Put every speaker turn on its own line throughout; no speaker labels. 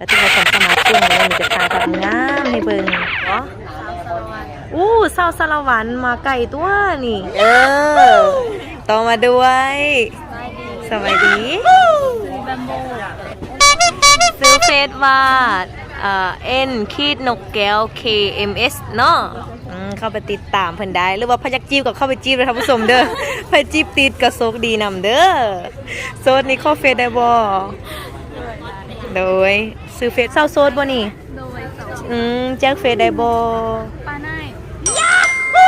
แล้วที่เราสมสมาซึ่งเรามีจะทายกับงามให้เบิ่งเนาะอู้เศร้าสารวันมาไก่ตัวนี่ เออต่อมาด้วยสวัสดีซื้อเฟซว่าเอ่อ N ขีดนกแก้ว KMS เนาะอืมเข้าไปติดตามเพิ่นได้ หรือว่าพยักจีบก็เข้าไปจีบเลยท่านผู้ชมเด้อพยักจีบติดก็โซกดีนำเด้อโซดนี่เข้าเฟซได้บ่โดย ซื้อเฟซเศร้าโซดบ่นี่
โดยสอง
อืมแจ้งเฟซได้บ่
ป้าไนาย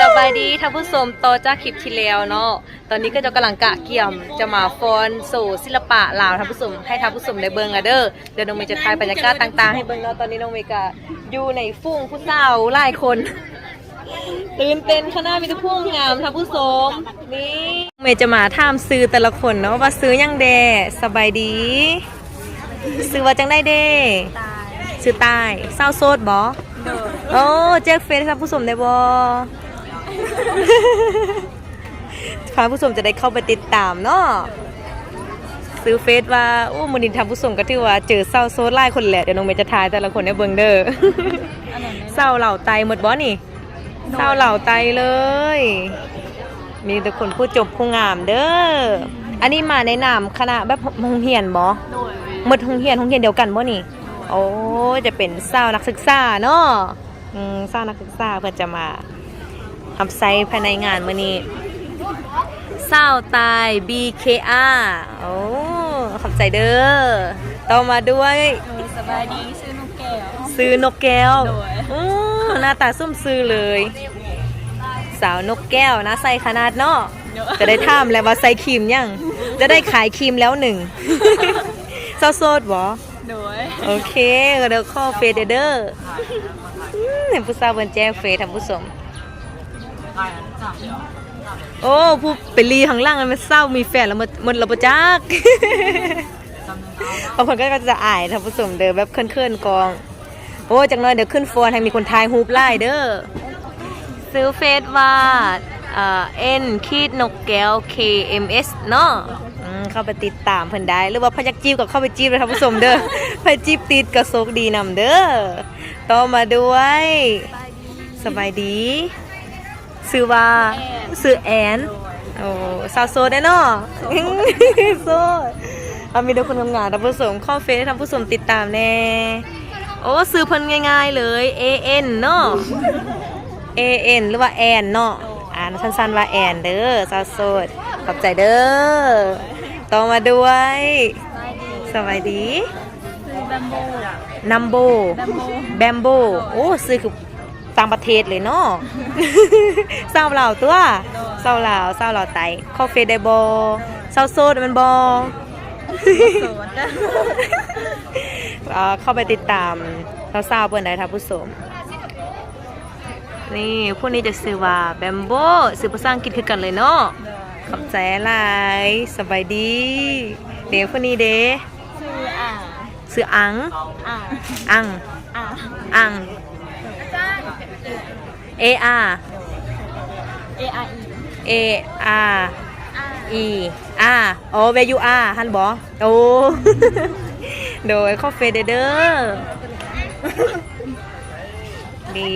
สบายดีท่านผู้ชมต่อจากคลิปที่แล้วเนาะ ตอนนี้ก็จะกำลังกะเกี่ยม จะมาฟอนสู่ศิลปะลาวท่านผู้ชมให้ท่านผู้ชมได้เบิ่งอะเด้อ เดี๋ยวน้องเมย์จะถ่ายบรรยากาศต่างๆให้เบิ่งเนาะ ตอนนี้น้องเมย์ก็อยู่ในฟุ้งผู้สาวหลายคน ตื่นเต้นขนาดมีแต่พวกงามท่านผู้ชมนี่เมย์จะมาถามซื้อแต่ละคนเนาะว่าซื้อยังแดสบายดี ซื้อว่าจังได้เด้
ตาย
ซื้อใตายเศร้าโซดบ่
โดย
โอ้แจ็คเฟซท่านผู้ชมได้บ่ท่านผู้ชมจะได้เข้าไปติดตามเนาะซื้อเฟซว่าโอ้มื้อนี้ท่านผู้ชมก็ถือว่าเจอเศร้าโซดหลายคนแหละเดี๋ยวน้องเมย์จะทายแต่ละคนให้เบิ่งเด้อ
อันนั้น
เศร้าเหล่าไตหมดบ่นี่เศร้าเหล่าไตเลย มีแต่คนผู้จบผู้งามเด้ออันนี้มาในนามคณะแบบโรงเรียนบ่
โดย
หมดโรงเรียนโรงเรียนเดียวกันบ่นี่ โอ้จะเป็นเศร้าวนักศึกษาเนาะอืมเศร้าวนักศึกษาเพื่อจะมาทำไซต์ภายในงานมื้อนี้เศร้าวตาย BKR โอ้ขอบใจเด้อต่อมาด้วย
โดยสบายดีชื่อนกแก้ว
ซื้อนกแก้ว
โดย
อู้หน้าตาซุ่มซื้อเลย สาวนกแก้วนะใส่ขนาดเนาะ
โดย
จะได้ถามแล้วว่าใส่ครีมยัง จะได้ขายครีมแล้วหนึ่ง เศร้าโซดบ่
โดย
โอเคก็เดี๋ยวข้อเฟซเด้ออืมเห็นผู้สาวบนแจ้งเฟซทำผู้ชมโอ้ผู้ไปรีข้างล่างมันเศร้ามีแฟนแล้วมันมันระบจักบางคนก็จะอายท่านผู้ชมเด้อแบบเคลื่อนๆกอง โอ้จังน้อยเดี๋ยวขึ้นโฟนให้มีคนทายฮูปไล่เด้อซื้อเฟซว่าเอ่อ N ขีดนกแก้ว KMS เนาะอืม เข้าไปติดตามเพิ่นได้ หรือว่าพยักจีบก็เข้าไปจีบเลยท่านผู้ชมเด้อพยักจีบติดก็โซกดีนำเด้อต่อมาด้วยสบายดีซื้อว่าซื้อแอนโอ้สาวโซได้เนาะโซเอามีแต่คนทำงานท่านผู้ชมข้าเฟซให้ท่านผู้ชมติดตามแน่โอ้ซื้อเพิ่นง่ายๆเลย AN เนาะ A N หรือว่าแอนเนาะอ่านสั้นๆว่าแอนเด้อสาวโสดขอบใจเด้อ ต่อมาด้วย
สบายดี
สวัสดี
คือแบมโบ
นัมโบ
แบมโบ
แบมโบโอ้ซื้อคือต่างประเทศเลยเนาะเศร้าเหล่าตัวเศร้าเหล่าเศร้าเหล่าไตคอเฟได้บอเศร้าโซดมันบอ
โสดนะ
เอ่อเข้าไปติดตามเศร้าๆเพื่อนได้ท่านผู้ชมนี่พวกนี้จะซื้อว่าแบมโบซื้อภาษาอังกฤษคือกันเลยเนาะ
โดย
ขอบใจหลยสบายดี เดี๋ยวพวกนี้เด้
ชื่ออ่าง
ซื้ออัง
อ่าง
อัง
อ่าง
อัง A R
A R E
A R
อ่าง
E R โอ้เวยู R ฮันบอโอ้โดยข้อเฟเดเดอร์ดี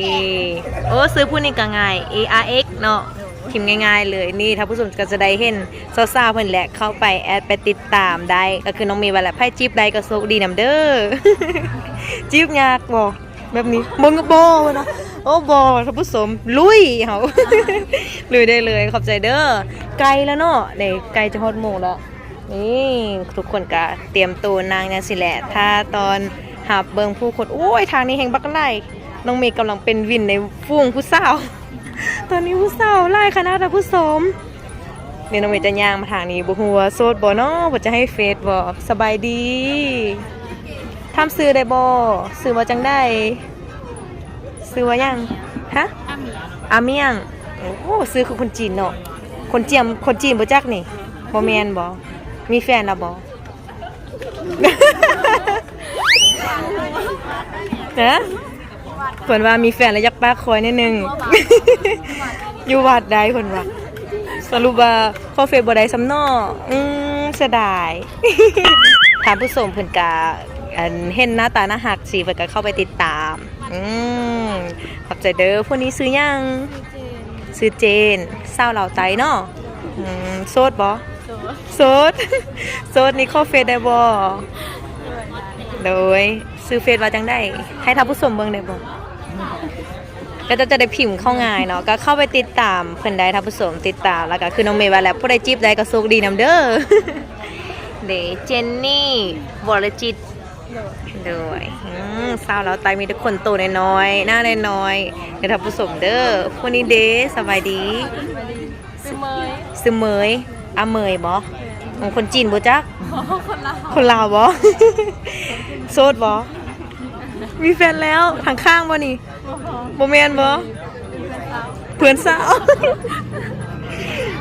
โอ้ซื้อผู้นี้ก็ง่าย A R X เนาะิมง่ายๆ เลยนี่ถ้าผู้ชมก็จะได้เห็นซาวๆเพิ่นแหละเข้าไปแอดไปติดตามได้ ก็คือน้องมีวันละไพ่จีบได้ก็โชคดีนำเด้อจีบยากบ่แบบนี้มึงก็บ่นะโอ้บ่ท่านผู้ชมลุยเฮาลุยได้เลยขอบใจเด้อไกลแล้วเนาะเดี๋ยวไกลจะฮอดโมงแล้วนี่ทุกคนก็เตรียมตัวนางยังสิแหละ ถ้าตอนหับเบิงผู้คนโอ้ยทางนี้แห่งบักไล่น้องเมย์กำลังเป็นวินในฟุ้งผู้สาว ตอนนี้ผู้สาวไล่คณะแต่ผู้สมเดี๋ยน้องเมย์จะย่างมาทางนี้บ่ฮู้ว่าโสดบ่เนาะบ่จะให้เฟซบ่สบายดีทำซื้อได้บ่ซื้อว่าจังได้ซื้อว่ายังฮะ
อาเมีย
งโอ้ซื้อคือคนจีนเนาะคนเจียมคนจีนบ่จักนี่บ่แมนบ่มีแฟนแล้วบ่ฮะ เพิ่นว่ามีแฟนแล้วยากปากคอยนิดนึง อยู่วัดใดเพิ่นว่าสรุปว่าข้อเฟซบ่ได้สำนออืมเสียดายถามผู้ชมเพิ่นกะอันเห็นหน้าตาน่าหักสิเพิ่นก็เข้าไปติดตาม อืมขอบใจเด้อผู้นี้ซื้อยังซื้อเจนเศร้าเหล่าไตเนาะอืมโสดบ่
โสด
โสดโสดนี่ข้าเฟซได้บ่
ด้วยนะ
โดยซื้อเฟซว่าจังได้ให้ท่าผู้ชมเบิ่งได้บ่ ก็จะจะได้พิมพ์เข้าง่ายเนาะก็เข้าไปติดตามเพิ่นได้ท่านผู้ชมติดตามแล้วก็คือน้องเมย์ว่าแล้วผู้ใดจีบได้ก็โชคดีนํเด้อเดเจนนี่วรจิต
โดด
ด้วยอืมสาวเราวไตมีทุกคนโตน้อยๆหน้าน้อยๆเดี๋ยวท่านผู้ชมเด้อผู้นี้เด้สบายดี
มาดีซื้อเมย
ซื้อเมยอาเมยบ่ของคนจีนบ่จัก
อ๋อคนละ
คนลาวบ่โสดบ่มีแฟนแล้วทางข้างบ่นี่
โอ้โห
บ่แม่นบ่
เพื่
อนสาว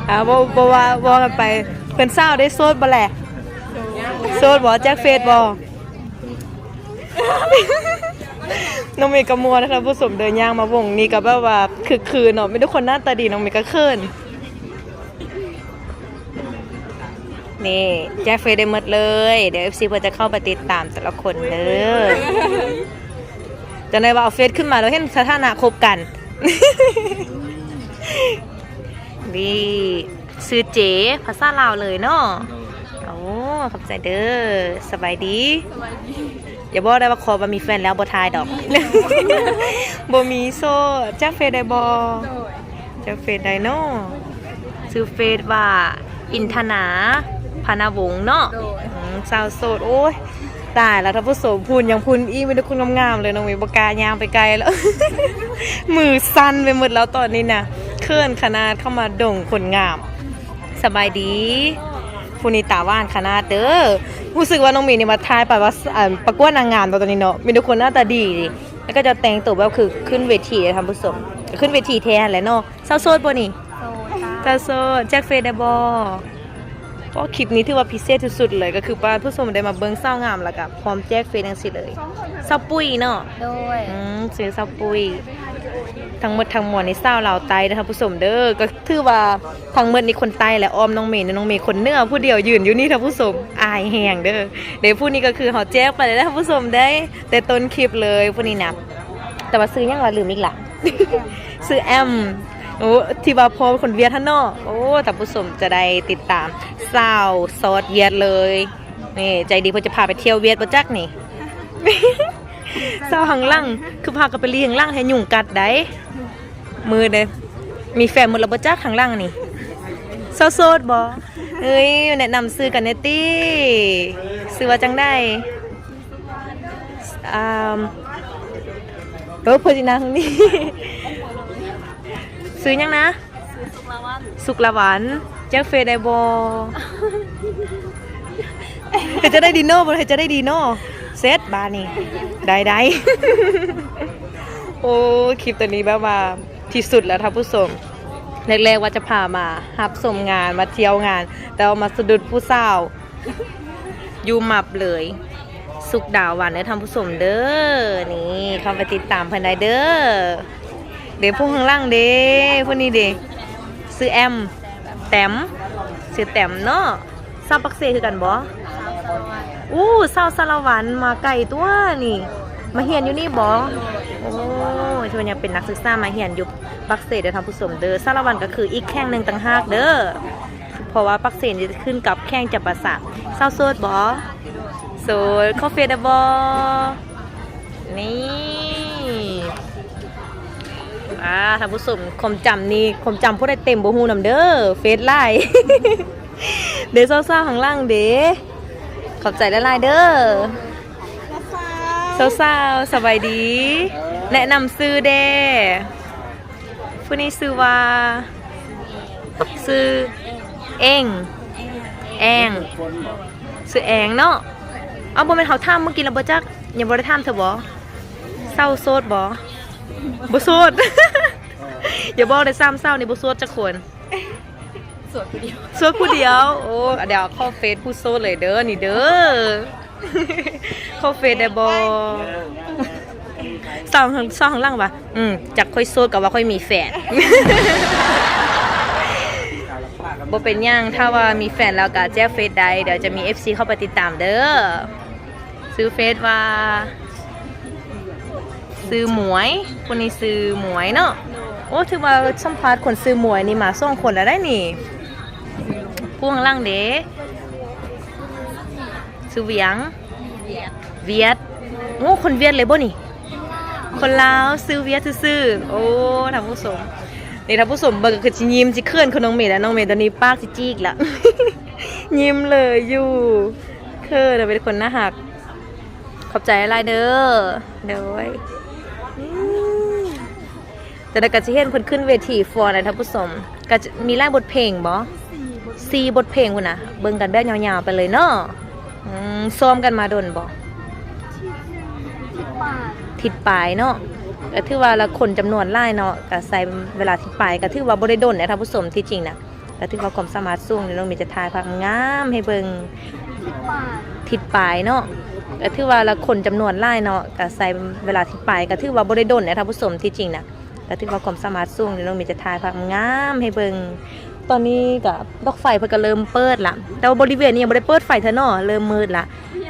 อ่าบ่บ่ว่าบ่กันไปเพื่อนสาวได้โสดบ่แหละโสดบ่แจ็คเฟซบ่น้องเมย์กบมัวนะคะผู้สมเดินย่างมาวงนี้ก็แบบว่าคือคืนเนาะไม่ทุกคนหน้าตาดีน้องเมย์ก็เขินนี่แจ็คเฟซได้หมดเลย เดี๋ยว FC เพื่อจะเข้าไปติดตามแต่ละคนเด้อ จะในว่าเอาเฟซขึ้นมาแล้วเห็นสถานะคบกัน นี่ซื้อเจ๋ภาษาลาวเลยเนาะโอ้ขอบใจเด้อสบายดี
สบายดี
อย่าบอกได้ว่าคอบ่มีแฟนแล้วบ่ทายดอกบ่มีโซ่จักเฟซได้บ่
โดด
จักเฟซได้เนาะชื่อเฟซว่าอินทนาพานาวงศ์เนาะ
โดด
อืมสาวโสดโอ้ย ตายแล้วท่านผู้ชมพูนยังพูนอีมีแต่คนงามๆเลยน้องเมย์บ่กล้าย่างไปไกลแล้ว มือสั่นไปหมดแล้วตอนนี้น่ะเคลื่อนขนาดเข้ามาด่งคนงาม สบายดีผู้นี้ตาว่านขนาดเด้อรู้สึกว่าน้องเมย์นี่มาทายไปว่าอ่าประกวดนางงามตอนนี้เนาะมีทุกคนหน้าตาดีดิแล้วก็จะแต่งตัวแบบคือขึ้นเวทีเลยท่านผู้ชมขึ้นเวทีแทนแหละเนาะเศร้าโซดบ่นี่
โซตา
ตาโซแจ็คเฟย์ได้บอเพราะคลิปนี้ถือว่าพิเศษที่สุดเลยก็คือว่าผู้ชมได้มาเบิ้งเศร้างามแล้วกับพร้อมแจ็คเฟย์ทั้งสิเลยเศร้าปุ้ยเนาะ
โดย
อืมซื้อเศร้าปุ้ยทั้งหมดทั้งมวลในเศร้าเหล่าไตนะคะผู้ชมเด้อก็ถือว่าทั้งหมดนี่คนไตและออมน้องเมย์น้องเมย์คนเนื้อผู้เดียวยืนอยู่นี่ท่านผู้ชมอายแหงเด้อเดี๋ยวผู้นี้ก็คือเขาแจ้งไปเลยนะท่านผู้ชมได้ แต่ต้นคลิปเลยผู้นี้นะแต่ว่าซื้อยังว่าลืมอีกล่ะซื้อแอม โอ้ที่ว่าพอคนเวียดท่านนาะโอ้แต่ผู้ชมจะได้ติดตามสาวซอสเวียดเลยนี่ใจดีพ่อจะพาไปเที่ยวเวียดประจักนี่สาวหังล่างคือพากันไปเลี้ยงล่างให้ยุงกัดได้มือเด้มีแฟนหมดแล้วบ่จักข้างล่างนี่โซโซดบ่เอ้ยแนะนำซื้อกันเนตี้ซื้อว่าจังได้อ่าเออเพอจินาทางนี้ ซื้อยังนะ
ซื้อสุกลาวัน
สุกละหวานแจ็คเฟย์ได้บอเธอจะได้ดีโน่บ่เธอจะได้ดีโน่เซตบานี่ได้ได้โอ้คลิปตัวนี้แบบว่าที่สุดแล้วท่านผู้ชมแรกๆว่าจะพามาฮับสมงานมาเที่ยวงาน แต่ว่ามาสะดุดผู้สาวอยูหมับเลย สุกดาวหวันเด้อท่านผู้ชมเด้อนี่เข้าไปติดตามเพิ่นได้เด้อ เดี๋ยวพวกข้างล่างเด้พวกนี้เด้ซื้อแอมแต้มซื้อแต้มเนาะซาปักเซคือกันบ่
ส
อู้ซาวสารวันมาไก่ตัวนี่ มาเฮียนอยู่นี่บ่โอ้ชวนยังเป็นนักศึกษามาเฮียนอยู่ปักเซเด้อท่านผู้ชมเด้อสารวันก็คืออีกแข้งหนึ่งต่างหากเด้อ เพราะว่าปักเซ่จะขึ้นกับแข้งจับประสาทเศร้าโสดบ่โสดคอฟเฟ่ดบ่นี่ อ่าท่านผู้ชมคมจำนี่คมจำผู้ใดเต็มบ่ฮู้นำเด้อเฟซไลน์ เดี๋ยวเศร้าๆข้างล่างเด้ขอบใจละลายๆเด้อ
ราคา
สาวๆสบายดี แนะนำซื้อเด้ผู้นี้ซื้อว่าซื้อเองแองซื้อแองเนาะเอาบ่แม่นเขาทำเมื่อกี้แล้วบ่จักยังบ่ได้ทำเธอบ่เศร้าโสดบ่ บ่โสดอย่าบอกได้ซ้ำเศร้านี่บ่โสดจักคน
สวดคนเดียว
โสดผู้เดียว โอ้เดี๋ยวเข้าเฟซผู้โสดเลยเด้อนี่เด้อเข้าเฟซได้บ่สาวข้างสาวข้างล่างปะอืมจากค่อยโสดกับว่าค่อยมีแฟนบ่เป็นหยังถ้าว่ามีแฟนแล้วก็แจ้งเฟซใดเดี๋ยวจะมี FC เข้าไปติดตามเด้อซื้อเฟซว่า ซื้อหมวยคนนี้ซื้อหมวยเนาะโอ้ถือว่าสัมภาษณ์คนซื้อหมวยนี่มาส่งคนแล้วได้นี่ผู้ข้างล่างเด้ซื้อเวียงเวียดโอ้คนเวียดเลยบ่นี่ คนลาวซื้อเวียดซื่อๆโอ้ท่านผู้ชมนี่ท่านผู้ชมเบิ่งก็คือสิยิ้มสิเคลื่อนคนน้องเมย์แล้วน้องเมย์ตอนนี้ปากสิจีกละยิ้มเลยอยู่เคอเราเป็นคนน่าหักขอบใจอะไรเด้อเด้อยอืม แต่ละก็จะเห็นเพิ่นขึ้นเวทีฟอร์นะท่านผู้ชมก็จะมีไล่บทเพลงบ่ซีบทเพลงพุ่นน่ะเบิ่งกันแบบยาวๆไปเลยเนาะอืมซ้อมกันมาโดนบ่
ป่า
ทิศปลายเนาะก็ถือว่าละคนจำนวนหลายเนาะก็ใส่เวลาทิศปลายก็ถือว่าบ่ได้ดนนะท่านผู้ชมที่จริงนะก็ถือว่าความสามารถสูงนี่น้องมีจะถ่ายภาพงามให้เบิ่ง
ป่า
ทิศปลายเนาะก็ถือว่าละคนจำนวนหลายเนาะก็ใส่เวลาทิศปลายก็ถือว่าบ่ได้ดนนะท่านผู้ชมที่จริงนะ ก็ถือว่าความสามารถสูงนี่น้องมีจะถ่ายภาพงามให้เบิ่งตอนนี้ก็ดอกไฟเพิ่นก็เริ่มเปิดละแต่ว่าบริเวณนี้ยังบ่ได้เปิดไฟเท่าเนาะเริ่มมืดละ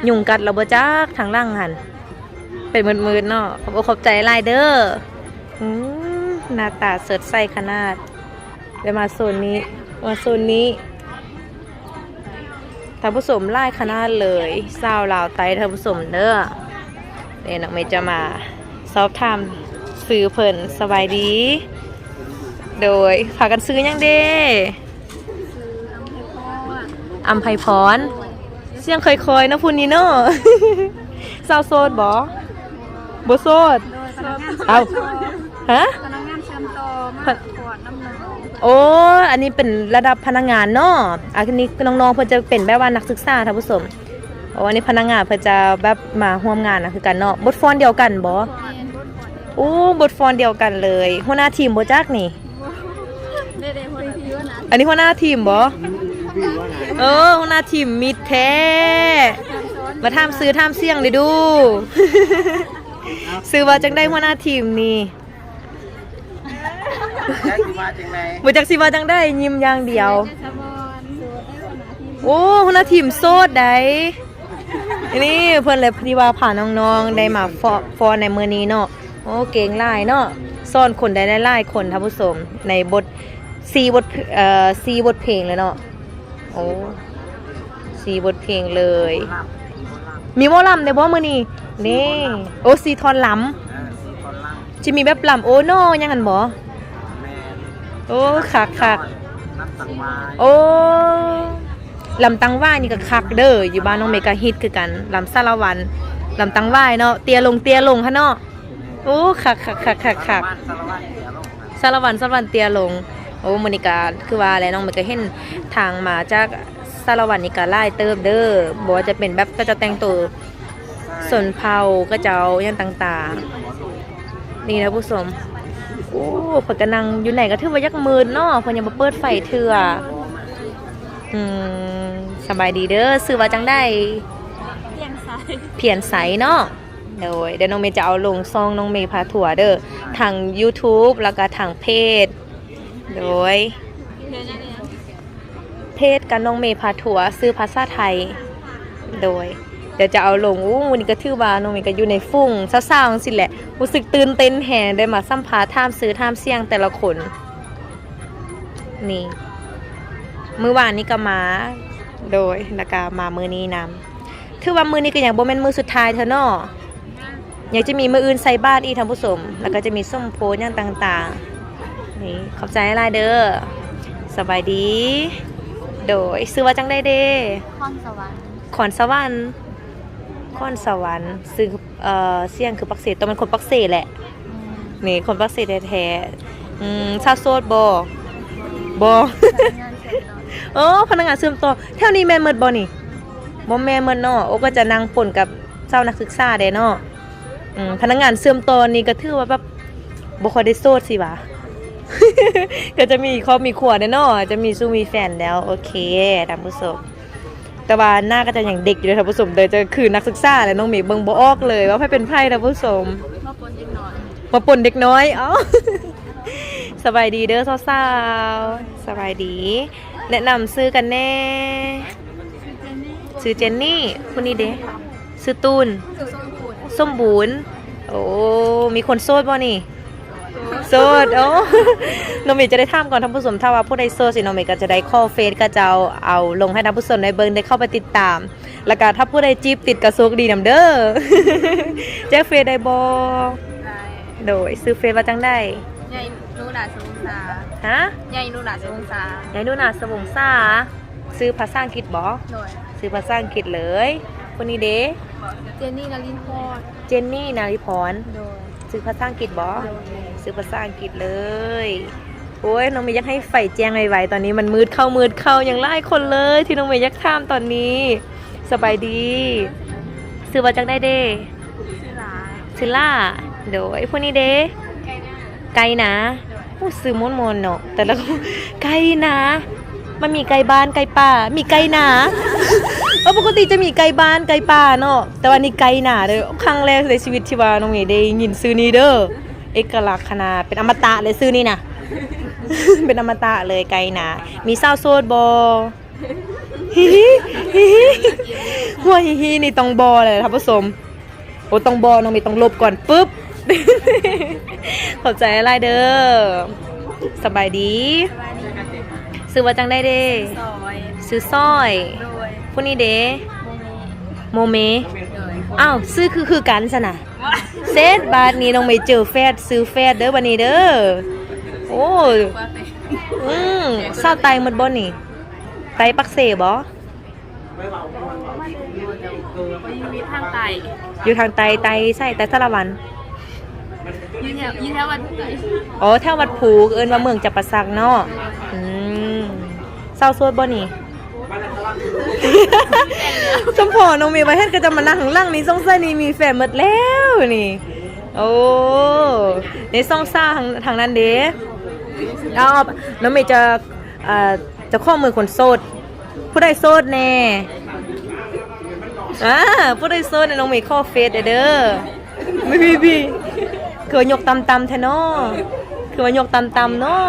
ยุงกัดเราบ่จักทางล่างหันเป็นมืดๆเนาะขอบอกขอบใจหลายเด้ออืมหน้าตาเสดใสขนาดเดี๋ยวมาโซนนี้มาโซนนี้ท่านผู้ชมไล่ขนาดเลยสาวลาวไตท่านผู้ชมเด้อเดี๋ยวนักเมย์จะมาสอบถาม ซื้อเพิ่นสบายดี โดยพากันซื้อยังเด้
คืออำเภอพ่อ
อัมไพพรเสียงเคยคอยๆนะพูนนี้เนาะสาวโสดบ่บ่โสด
โดยพนักงาน
เอ้าฮะ
พนักงานเชื่อมต่อมาขวดน้ำนม
โอ้อันนี้เป็นระดับพนักงานเนาะอันนี้น้องๆเพิ่นจะเป็นแบบว่านักศึกษาท่านผู้ชมโอ้อันนี้พนักงานเพิ่นจะแบบมาร่วมงานนะคือกันเนาะบทฟอนเดียวกันบ่
เรียนบนขวด
โอ้บทฟอนเดียวกันเลยหัวหน้าทีมบ่จักนี่
เด็กๆคนที่ว่านะ
อันนี้หัวหน้าทีมบ่เออหัวหน้าทีมมิดแท้ มาทำซื้อทำเสี่ยงเลยดู ซื้อว่าจังได้หัวหน้าทีมนี่
แจ็คมาจังไหน
บ่จักสิว่าจังได้ยิ้มอย่างเดียว
สมอนสูตรได้คนนะที่
โอ้หัวหน้าทีมโซดได้นี่เพื่อนเลยพอดีว่าผ่านน้องๆ ได้มาฟอฟอในมือนี้เนาะ โอ้เก่งหลายเนาะซ่อนคนได้ได้หลายคนท่านผู้ชมในบทซีบทเอ่อซีบทเพลงเลยเนาะโอ้ซีบทเพลงเลย มีหมอลำได้บ่มื้อนี้นี่โอ้ซีทอนล
เออสี่คนล่างำ
จะมีแบบลำโอ้โนยังหันบ่
แมน
โอ้คักคัก
นับตังวาย
โอ้ลำตังว่ายนี่ก็คักเด้ออยู่บ้านน้องเมกาฮิตคือกันลำสารวันลำตังว่ายเนาะเตียลงเตียลงฮะเนาะ โอ้คักคักคักคักคัก
บ้านสารวัตรเสียลงนะ
สารวันสารวันเตียลง โอ้มอนิกาคือว่าอะไรน้องเมกาเห็นทางมาจากสารวันนี่ก็ไล่เติบเด้อบอกว่าจะเป็นแบบก็จะแต่งตัวสนเผาก็เจ้าอย่างต่างๆ นี่นะผู้ชมโอ้เพิ่นก็นั่งอยู่ไหนก็ถือว่ายักมืนเนาะเพิ่นยังบ่เปิดไฟเถื่ออืมสบายดีเด้อซื้อว่าจังได้
เพียงซ้าย
เพียนใสเนาะ โดยเดี๋ยวน้องเมย์จะเอาลงซองน้องเมย์พาถั่วเด้อทาง YouTube แล้วก็ทางเพจโดย
เพ
จกับน้องเมย์พาถั่วซื้อภาษาไทย โดย เดี๋ยวจะเอาลงอู้วันนี้ก็ถือว่าน้องเมย์ก็อยู่ในฟุ้งเศร้าๆสิแหละรู้สึกตื่นเต้นแฮงได้มาสัมภาษณ์ท่ามซื้อท่ามเสี่ยงแต่ละคนนี่เมื่อวานนี้ก็มาโดยแล้วก็มามือนี้นำถือว่ามือนี้ก็อย่างโบแมนมือสุดท้ายเธอเนาะ อยากจะมีมืออื่นใส่บ้านอีกท่านผู้ชมแล้วก็จะมีส้มโพอย่างต่างๆนี่ขอบใจหลายเด้อสบายดี โดยซื้อว่าจังได้เด้
คอนสวรรค์
ขอนสวรรค์ขอนสวรรค์ซึ่งเอ่อเสี่ยงคือปักเสต้องเป็นคนปักเสแหละนี่คนปักเสแท้ๆอืมชาวโซดบ่บ่
พนักงานเชื่อมต่อ
เออพนักงานเสริมต่อแถวนี้แม่นหมดบ่นี่บ่แม่นหมดเนาะโอ้ก็จะนั่งปนกับเจ้านักศึกษาได้เนาะ อืมพนักงานเสริมต่อนี่ก็ถือว่าแบบบ่ค่อยได้โสดสิวะ ก็จะมีครอบมีครัวได้เนาะจะมีสู้มีแฟนแล้ว โอเคท่านผู้ชมแต่ว่าหน้าก็จะยังเด็กอยู่เลยท่านผู้ชมเดี๋ยวจะคือนักศึกษาแล้วน้องหมีเบิ่งบ่ออกเลย ว่าไผเป็นไผท่านผู้ชม
มาปนยิงหน่อย
มาปนเด็กน้อยเอ้าสบายดีเด้อสาวๆสบายดี แนะนำซื้อกันแน่
คือเจนนี่
ซื้อเจนนี่คนนี้เด้สซื้อตูน
คือ ส้มบูด
ส้มบูนโอ้ มีคนโสดบ่นี่โสดโอ้น้องเมย์จะได้ถามก่อนท่านผู้ชมถ้าว่าผู้ใดโสดสิน้องเมย์ก็จะได้ข้อเฟซก็จะเอาเอาลงให้ท่านผู้ชมในเบิ่งได้เข้าไปติดตาม แล้วก็ถ้าผู้ใดจีบติดกระโซกดีนำเด้อแจ้งเฟซได้บ่
ได้
โดยซื้อเฟซว่าจังได้
ใหญ่นูหนาสวงศา
ฮะ
ใหญ่นูหนาสวงศายา
ยนุ่นาสวงซ่าซื้อภาษาอังกฤษบ่
โดย
ซื้อภาษาอังกฤษเลย คนนี้เด้
เจนนี่นารินทร์
เจนนี่นาริพร
โดย
ซื้อภาษาอังกฤษบ่
โดย
ซื้อภาษาอังกฤษเลย โอ้ยน้องเมย์อยากให้ไฟแจ้งไวๆตอนนี้มันมืดเข้ามืดเข้าอย่างไล่คนเลย ที่น้องเมย์อยากข้ามตอนนี้ สบายดี ซื้อมาจากได้เด้
ชื่อร้าน
ซื้อล่าเดี๋ยวไอ้พวกนี้เด้
ไก่หน้า
ไกลนะโอ้ซื้อมนมนๆเนาะแต่ละคนไกลนะ มันมีไกลบ้านไกลป่า มีไกลหนา เออปกติจะมีไกลบ้านไกลป่าเนาะแต่วันนี้ไกลหนาเด้อครั้งแรกในชีวิตที่ว่าน้องเมย์ได้ยินซื้อนี้เด้อเอกลักษณ์ขนาดเป็นอมตะเลยซื้อนี่นะเป็นอมตะเลยไกลหนามีเศร้าโซดบอฮิฮิฮิฮิหัวฮิฮินี่ต้องบอเลยท่านผู้ชมโอ้ต้องบอน้องเมย์ต้องลบก่อนปุ๊บขอบใจอะไรเด้อสบายดี ซื้อว่าจังได้เด้
ซอย
ซื้อสร้อย
โดย
ผู้นี้เด้
โมเม
โมเม
โดย
อ้าวซื้อคือคือกันสนะเซตบาทนี้น้องไม่เจอแฟดซื้อแฟดเด้อวันนี้เด้อ โอ้
ว่าไป
อืมเศร้าไตหมดบ่นี่ ไตปักเสบ่
ชีวิตทางไต
อยู่ทางไตไตใช่ไตสารวัน
ยืนแถวยืนแถววันไต
อ๋อแถววัดผูกเอิ้นว่าเมืองจับประสักเนาะอืมเศร้าโซดบ่นี่ สมพอน้องเมย์ไว้ให้ก็จะมานั่งข้างล่างนี่สงสัยนี่มีแฟนหมดแล้วนี่ โอ้ในซ่องซ่าทางทางนั้นเด้เอาน้องเมย์จะอ่อจะข้อมือคนโสด ผู้ใดโสดแน่อ่าผู้ใดโสดเนี่ยน้องเมย์ข้อเฟซเด้อไม่พี่พี่คือว่ายกตำตำแท้นาะ คือว่ายกตำตำๆเนาะ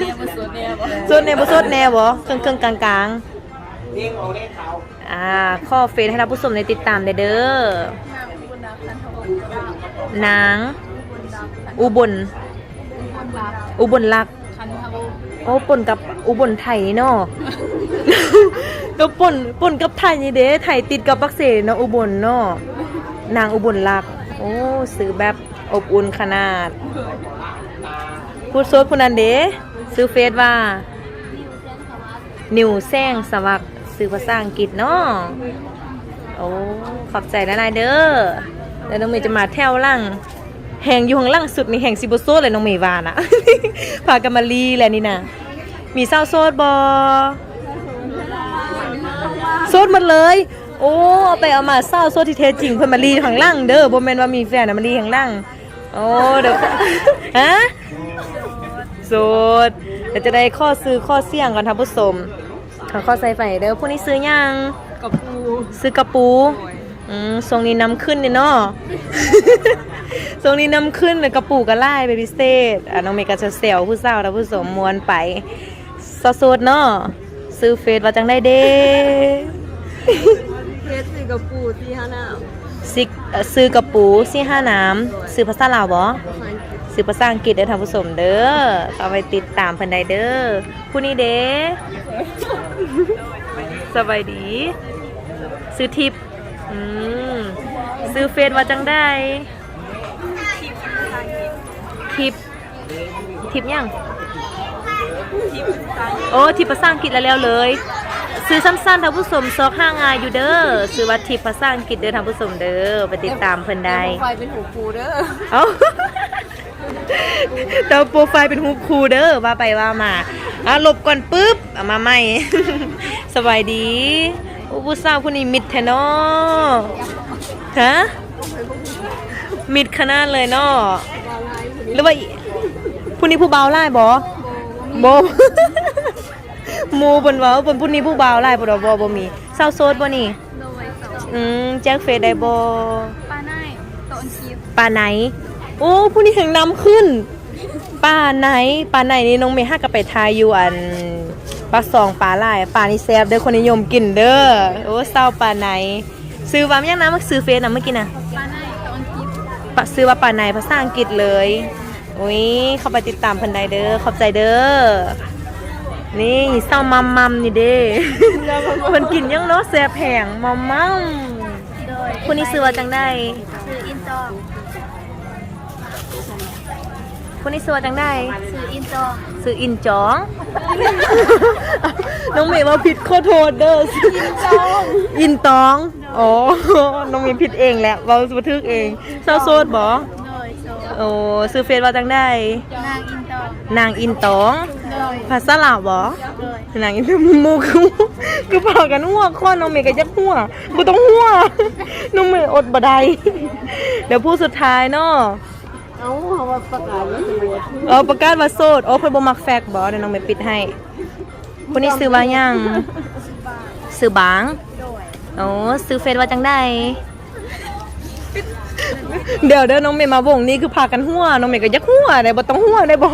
เนี่ยมาสวนเนี่ยบ่
โสดแน่บ่โสดแน่บ่เครื่องเครื่องกลางกลางๆ
เลี้ยงเอาเลี้ยงเขา
อ่าข้อเฟซให้ท่านผู้ชมในติดตามได้เด้อ
นางบุญรักคันทวงศ์
นาง
บุญรักคัน
อุบล
บุญรัก
อุบลรัก
คันทวงศ์
โอ้ปนกับอุบลไทยเนาะก็ปนปนกับไทยนี่เด้ไทยติดกับปักเสเนาะอุบลเนาะนางอุบลรัก โอ้ซื้อแบบอบอุ่นขนาด พูดโซดผู้นั้นเดซื้อเฟซว่า นิวแซงสวักซื้อภาษาอังกฤษเนาะโอ้ขอบใจแล้วนายเด้อแล้วน้องเมย์จะมาแถวล่างแห่งอยู่ข้างล่างสุดนี่แห่งซิบโซดเลยน้องเมย์วานะพากันมาลีแหละนี่นะมีเศร้าโซดบอโซดหมดเลย โอ้เอาไปเอามาเศร้าโซดที่แท้จริงเพิ่นมาลีข้างล่างเด้อบ่แมนว่ามีแฟนนะมาลีข้างล่างโอ้เดี๋ยวฮะ โซดเดี๋ยวจะได้ข้อซื้อข้อเสี่ยงกันท่านผู้ชมขอข้อใส่ไฟเด้อพวกนี้ซื้อยัง
กับปู
ซื้อกระปูอืมทรงนี้นำขึ้นเนี่ยเนาะ ทรงนี้นำขึ้นเลยกระปูกระไล่เป็นพิเศษอะน้องเมย์ก็จะเซลผู้สาวและผู้สมมวนไปสดสดๆเนาะซื้อเฟซว่าจังได้เด้
เพชรสีกับปูที่ห้าหน้า
ซิกเอ่อซื้อกระปูซี่ห้าน้ำซื้อภาษาลาวบ่ซื้อ ภาษาอังกฤษเด้อท่านผู้ชมเด้อเอาไปติดตามเพิ่นได้เด้อผู้นี้เด้สบายดี ซื้อทิปอืมซื้อเฟซว่าจังได้ทิปทิปยังโอ้ทิปภาษาอังกฤษแล้วแล้วเลย ซื้อสั้นๆท่านผู้ชมซอกห้างายอยู่เด้อซื้อว่าทิปภาษาอังกฤษเด้อท่านผู้ชมเด้อไปติดตามเพิ่นได้
ไฟเป็นหูปูเด้อ
เอ้า แต่โปรไฟล์เป็นฮูปครูเด้อว่าไปว่ามาอะหลบก่อนปุ๊บเอามาใหม่ สบายดีโอ้ผู้สาวผู้นี้มิดแท้เนาะฮะมิดขนาดเลยเนาะหรือว่าอีผู้นี้ผู้เบาไล่บ่บ่หมูบนเว้าบนผู้นี้ผู้เบาไล่บ่ดอกบ่บ่มีเศร้าโซดบ่นี่
โดยสอง
อืมแจ็คเฟซได้บ่
ป้าไนายตอนชีฟ
ป่าไหน โอ้ผู้นี้แห่งน้ำขึ้น ป่าไหนป่าไหนนี่น้องเมย์ห้ากับไปทายอยู่อันปลาซองปลาลายปลานี่แซ่บเด้อคนนิยมกินเด้อโอ้เศร้าป่าไหน ซื้อว่ายังนะมาซื้อเฟซนะเมื่อกี้นะ
ปลาในตอนกิฟ
ปะซื้อว่าป่าในภาษาอังกฤษเลยอุ้ยเข้าไปติดตามเพิ่นได้เด้อขอบใจเด้อนี่เศร้ามัมมัมนี่เด้เพิ่นกินยังเนาะแซ่บแพงมัมมัม
โดย
คนนี้ซื้อว่าจังได้
ซื้ออินตอง
คนนี้ซื้อว่าจังได้
ซื้ออินตอง
ซื้ออินจอง น้องเมย์ว่าผิดขอโทษเด้ออินจองอินตองอ๋อน้องเมย์ผิดเองแหละเว้าบันทึกเองเศร้าโซดบ่
โดยโซ
โอ้ซื้อเฟซว่าจังได้
นางอินตอง
นางอินตอง
โดย
ภาษาลาวบ่
โดย
นางอินตองหมูคือคือพากันหัวข้อน้องเมย์ก็ยักหัวบ่ต้องหัวน้องเมย์อดบ่ได้เดี๋ยวผู้สุดท้ายเนาะ
เอาเขาว่าประกาศแล้วจะมา
เออประกาศว่าโสดโอ้เพิ่นบ่มักแฟกบ่เดี๋ยวน้องเมย์ปิดให้คนนี้ซื้อว่าหยังซื้อบาง
โอ้
ซื้อเฟซว่าจังได้เดี๋ยวเด้อน้องเมย์มาวงนี้คือพากันหัวน้องเมย์ก็ยักหัวได้บ่ต้องหัวได้บ่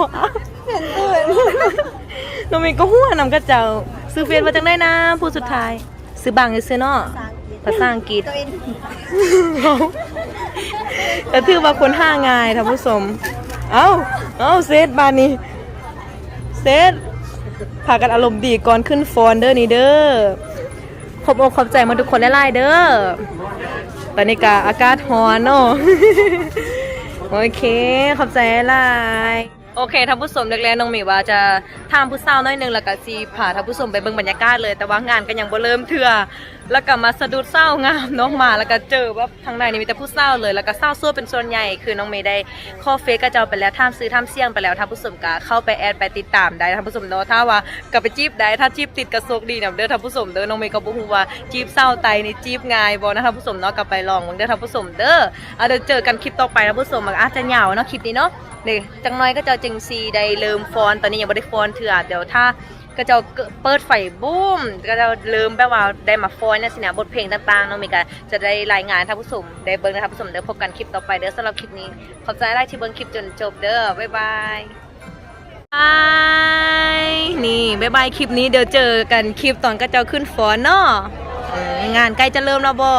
น้องเมย์ก็หัวนำกระเจ้าซื้อเฟซว่าจังได้นะ ผู้สุดท้ายซื้อบางหรือซื้อเนาะ ภาษาอังกฤษ
ตัวเอง
แต่ถือว่าคนห้าง่ายท่านผู้ชมเอ้าเอ้าเซตบานนี้เซตพากันอารมณ์ดีก่อนขึ้นฟอนเด้อนี่เด้อขอบอกขอบใจมาทุกคนหลายๆเด้อตอนนี้กะอากาศร้อนเนาะโอเค ขอบใจหลายโอเคท่านผู้ชมเล็กๆน้องหมีว่าจะทามผู้สาวน้อยหนึงแล้วก็สิพาท่านผู้ชมไปเบิ่งบรรยากาศเลย แต่ว่างานก็ยังบ่เริ่มเทื่อ แล้วก็มาสะดุดเศร้างามน้องมาแล้วก็เจอว่าทางในนี่มีแต่ผู้เศร้าเลย แล้วก็เศร้าซั่วเป็นส่วนใหญ่คือน้องเมย์ได้ข้อเฟซก็จะเอาไปแล้วท่ามซื้อท่ามเสี่ยงไปแล้วท่านผู้ชมก็เข้าไปแอดไปติดตามได้ท่านผู้ชมเนาะถ้าว่าก็ไปจีบได้ถ้าจีบติดกระโซกดีนะเด้อท่านผู้ชมเด้อน้องเมย์ก็บ่ฮู้ว่าจีบเศร้าไตนี่จีบง่ายบ่นะท่านผู้ชมเนาะก็ไปลองเบิ่งเด้อท่านผู้ชมเด้อเอาเดี๋ยวเจอกันคลิปต่อไปท่านผู้ชมอาจจะยาวเนาะคลิปนี้เนาะนี่จังน้อยก็จะจึงซีได้เริ่มฟอนตอนนี้ยังบ่ได้ฟอนเถื่อเดี๋ยวถ้า ก็จะเปิดไฟบูมก็จะเริ่มแบบว่าได้มาฟอยนะสินะบทเพลงต่างๆเน้องมิกาจะได้รายงานท่านผู้ชมได้เบิ้งนะท่านผู้ชมเดี๋ยวพบกันคลิปต่อไปเด้อสำหรับคลิปนี้ ขอบใจไล่ที่เบิ้งคลิปจนจบเด้อบ๊ายบายบายนี่บายบายคลิปนี้เดี๋ยวเจอกันคลิปตอนก็จะขึ้นฟอนเนาะอืมงานใกล้จะเริ่มแล้วบ่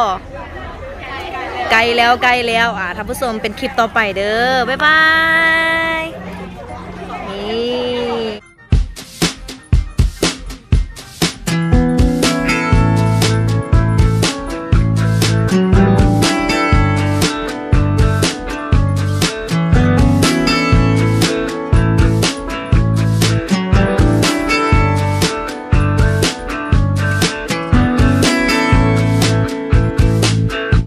ใกล้แล้วใกล้แล้วอะท่านผู้ชมเป็นคลิปต่อไปเด้อบายบายนี่